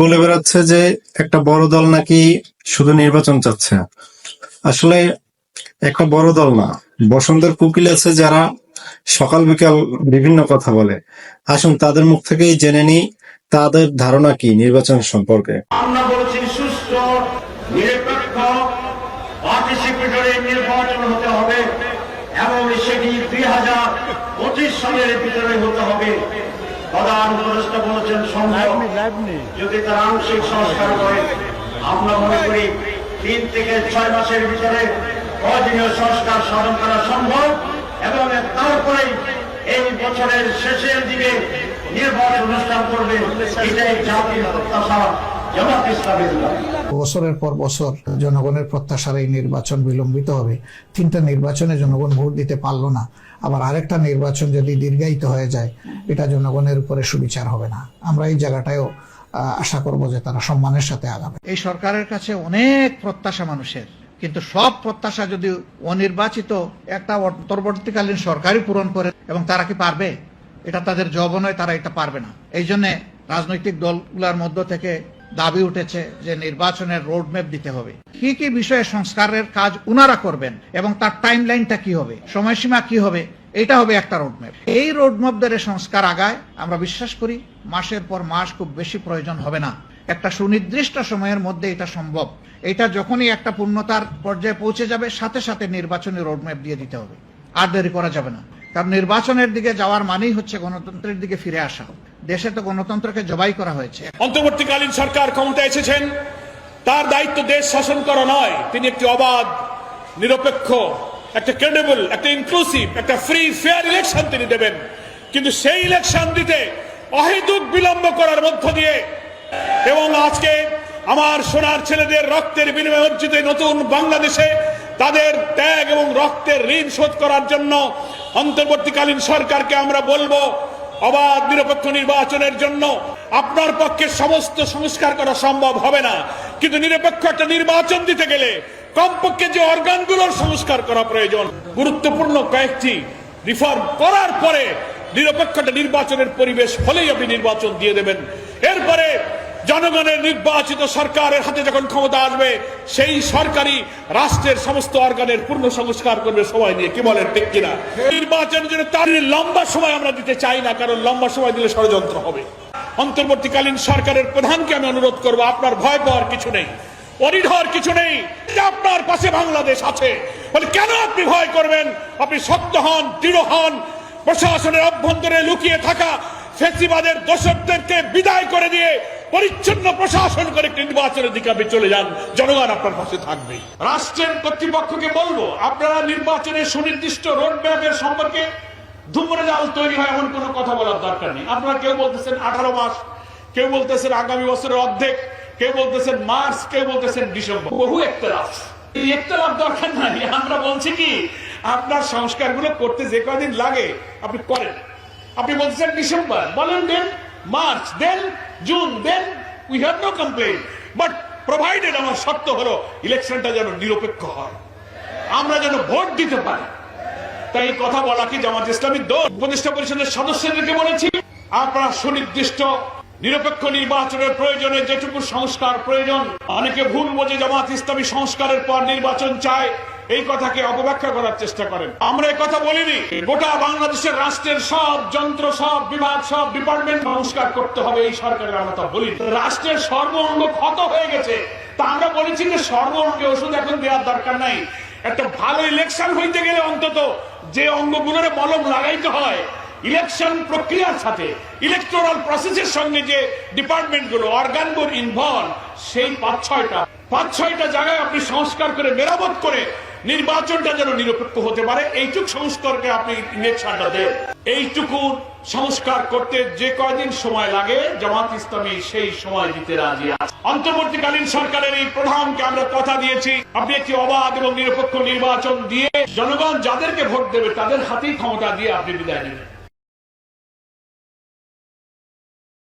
বলে বেড়াচ্ছে যে একটা বড় দল নাকি শুধু নির্বাচন চাচ্ছে। আসলে একটা বড় দল না। বসন্তের কুকিল আছে যারা সকাল বিকাল বিভিন্ন কথা বলে। আসুন, তাদের মুখ থেকেই জেনে নিই তাদের ধারণা কি নির্বাচন সম্পর্কে। আমরা বলেছি সুস্থ, নিরপেক্ষ নির্বাচন হতে হবে এবং সেটি দুই হাজার পঁচিশ সালের ভিতরে হতে হবে। প্রধান উপদেষ্টা বলেছেন সম্ভব যদি তার আংশিক সংস্কার করে আমরা মনে করি তিন থেকে ছয় মাসের ভিতরে প্রয়োজনীয় সংস্কার সাধন করা সম্ভব এবং তারপরে এই বছরের শেষের দিকে নির্বাচন অনুষ্ঠান করবে এটাই জাতির প্রত্যাশা। বছরের পর বছর জনগণের প্রত্যাশার এই নির্বাচন বিলম্বিত হবে। তিনটা নির্বাচনে জনগণ ভোট দিতে পারল না। আবার আরেকটা নির্বাচন যদি দীর্ঘায়িত হয়ে যায়, এটা জনগণের উপরে সুবিচার হবে না। আমরা এই জায়গাটায়ও আশা করব যে তারা সম্মানের সাথে আগাবে। এই সরকারের কাছে অনেক প্রত্যাশা মানুষের। কিন্তু সব প্রত্যাশা যদি অনির্বাচিত, একটা অন্তর্বর্তীকালীন সরকারই পূরণ করে এবং তারা কি পারবে? এটা তাদের জব নয়, তারা এটা পারবে না। এই জন্য রাজনৈতিক দলগুলোর মধ্য থেকে দাবি উঠেছে যে নির্বাচনের রোডম্যাপ দিতে হবে। কি কি বিষয়ে সংস্কারের কাজ উনারা করবেন এবং তার টাইম লাইনটা কি হবে, সময়সীমা কি হবে, এটা হবে একটা রোডম্যাপ এই রোডম্যাপ ধরে সংস্কার আগায় আমরা বিশ্বাস করি মাসের পর মাস খুব বেশি প্রয়োজন হবে না। একটা সুনির্দিষ্ট সময়ের মধ্যে এটা সম্ভব। এটা যখনই একটা পূর্ণতার পর্যায়ে পৌঁছে যাবে, সাথে সাথে নির্বাচনী রোডম্যাপ দিয়ে দিতে হবে। আর দেরি করা যাবে না। কারণ নির্বাচনের দিকে যাওয়ার মানেই হচ্ছে গণতন্ত্রের দিকে ফিরে আসা। দেশে তো গণতন্ত্রকে জবাই করা হয়েছে। অন্তর্বর্তীকালীন সরকার ক্ষমতায় এসেছেন, তার দায়িত্ব দেশ শাসন করা নয়। তিনি একটি অবাধ, নিরপেক্ষ, একটা ক্রেডিবল একটা ইনক্লুসিভ একটা ফ্রি ফেয়ার ইলেকশন তিনি দেবেন। কিন্তু সেই ইলেকশন দিতে অহেতুক বিলম্ব করার মধ্য দিয়ে এবং আজকে আমার সোনার ছেলেদের রক্তের বিনিময়ে অর্জিত নতুন বাংলাদেশে তাদের ত্যাগ এবং রক্তের ঋণ শোধ করার জন্য অন্তর্বর্তীকালীন সরকারকে আমরা বলব অবাধ নিরপেক্ষ নির্বাচনের জন্য আপনার পক্ষে সমস্ত সংস্কার করা সম্ভব হবে না। কিন্তু নিরপেক্ষ একটা নির্বাচন দিতে গেলে কমপক্ষে যে অর্গানগুলোর সংস্কার করা প্রয়োজন, গুরুত্বপূর্ণ কয়েকটি রিফর্ম করার পরে নিরপেক্ষ নির্বাচনের পরিবেশ হলেই আপনি নির্বাচন দিয়ে দেবেন। এরপরে জনগণের নির্বাচিত সরকারের হাতে যখন ক্ষমতা আসবে, সেই সরকারই রাষ্ট্রের সমস্ত অর্গানের পূর্ণ সংস্কার করবে সময় নিয়ে। কি বলেন, ঠিক কিনা? নির্বাচনের জন্য তার লম্বা সময় আমরা দিতে চাই না, কারণ লম্বা সময় দিলে ষড়যন্ত্র হবে। অন্তর্বর্তীকালীন সরকারের প্রধানকে আমি অনুরোধ করব, আপনার ভয় পাওয়ার কিছু নেই অনিঢর কিছু নেই আপনার পাশে বাংলাদেশ আছে। বলে, কেন আপনি ভয় করবেন? আপনি শক্ত হন, দৃঢ় হন, প্রশাসনের অভ্যন্তরে লুকিয়ে থাকা ফেসিবাদের দোষকদেরকে বিদায় করে দিয়ে পরিচ্ছন্ন প্রশাসন করে একটি নির্বাচনের দিকে আপনি চলে যান, জনগণ আপনার পাশে থাকবে। রাষ্ট্রের কর্তৃপক্ষকে বলব, আপনারা নির্বাচনের সুনির্দিষ্ট রোড ম্যাপের সম্পর্কে ধুমরে জাল তৈরি হয় এমন কোনো কথা বলার দরকার নেই। আপনারা কেউ বলতেছেন আঠারো মাস, কেউ বলতেছেন আগামী বছরের অর্ধেক, কেউ বলতেছেন মার্চ, কেউ বলতেছেন ডিসেম্বর। বহু একতলাফ। এই একতলাফ দরকার নাই। আমরা বলছি কি, আপনার সংস্কারগুলো করতে যে কদিন লাগে, আপনি করেন। আপনি বলতেছেন ডিসেম্বর, বলেন দেন। March then June then we have no complain but provided আমার শর্ত হলো ইলেকশনটা যেন নিরপেক্ষ হয়। আমরা যেন ভোট দিতে পারি। তাই এই কথা বলা কি জামাত ইসলামী দল উপদেষ্টা পরিষদের সদস্যদেরকে বলেছি, আপনারা সুনির্দিষ্ট, নিরপেক্ষ নির্বাচনের প্রয়োজনে যেটুকু সংস্কার প্রয়োজন, অনেকে ভুল বোঝে জামাত ইসলামী সংস্কারের পর নির্বাচন চায়। এই কথাকে অপব্যাখ্যা করার চেষ্টা করেন। আমরা কথা বলিনি। গোটা বাংলাদেশের রাষ্ট্রের সব যন্ত্র, সব বিভাগ, সব ডিপার্টমেন্ট সংস্কার করতে হবে, এই সরকারের আমরা তা বলিনি। রাষ্ট্রের সর্ব অঙ্গ ক্ষত হয়ে গেছে। তা আমরা বলেছি যে সর্ব অঙ্গে ওষুধ এখন দেওয়ার দরকার নাই। একটা ভালো ইলেকশন হইতে গেলে অন্তত যে অঙ্গগুলোর মলম লাগাইতে হয় ইলেকশন প্রক্রিয়ার সাথে ইলেকটোরাল প্রসেসের সঙ্গে যে ডিপার্টমেন্টগুলো অর্গানগুলো ইনভলভ সেই পাঁচ ছয়টা পাঁচ ছয়টা জায়গায় আপনি সংস্কার করে, মেরামত করে নির্বাচনটা যেন নিরপেক্ষ হতে পারে, এইটুক সংস্কারকে আপনি ইলেকশনটা দেন। এইটুকু সংস্কার করতে যে কয়দিন সময় লাগে, জামাত ইসলামী সেই সময় দিতে রাজি আছে। অন্তর্বর্তীকালীন সরকারের এই প্রধানকে আমরা কথা দিয়েছি, আপনি একটি অবাধ এবং নিরপেক্ষ নির্বাচন দিয়ে জনগণ যাদেরকে ভোট দেবে তাদের হাতেই ক্ষমতা দিয়ে আপনি বিদায় নেবেন